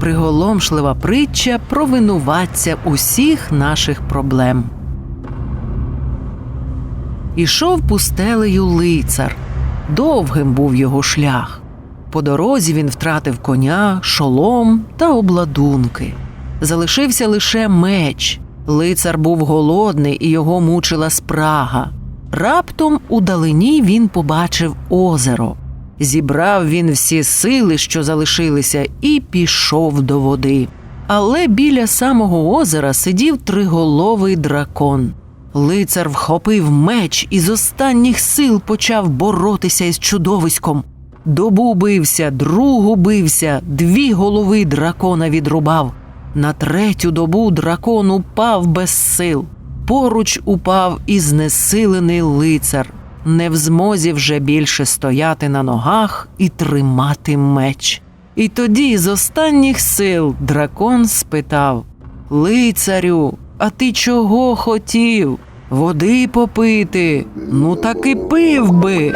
приголомшлива притча про винуватця усіх наших проблем. Ішов пустелею лицар. Довгим був його шлях. По дорозі він втратив коня, шолом та обладунки. Залишився лише меч. Лицар був голодний і його мучила спрага. Раптом у далині він побачив озеро. Зібрав він всі сили, що залишилися, і пішов до води. Але біля самого озера сидів триголовий дракон. Лицар вхопив меч і з останніх сил почав боротися із чудовиськом. Добу бився, другу бився, дві голови дракона відрубав. На третю добу дракон упав без сил. Поруч упав і знесилений лицар, не в змозі вже більше стояти на ногах і тримати меч. І тоді з останніх сил дракон спитав Лицарю, а ти чого хотів? Води попити? Ну так і пив би.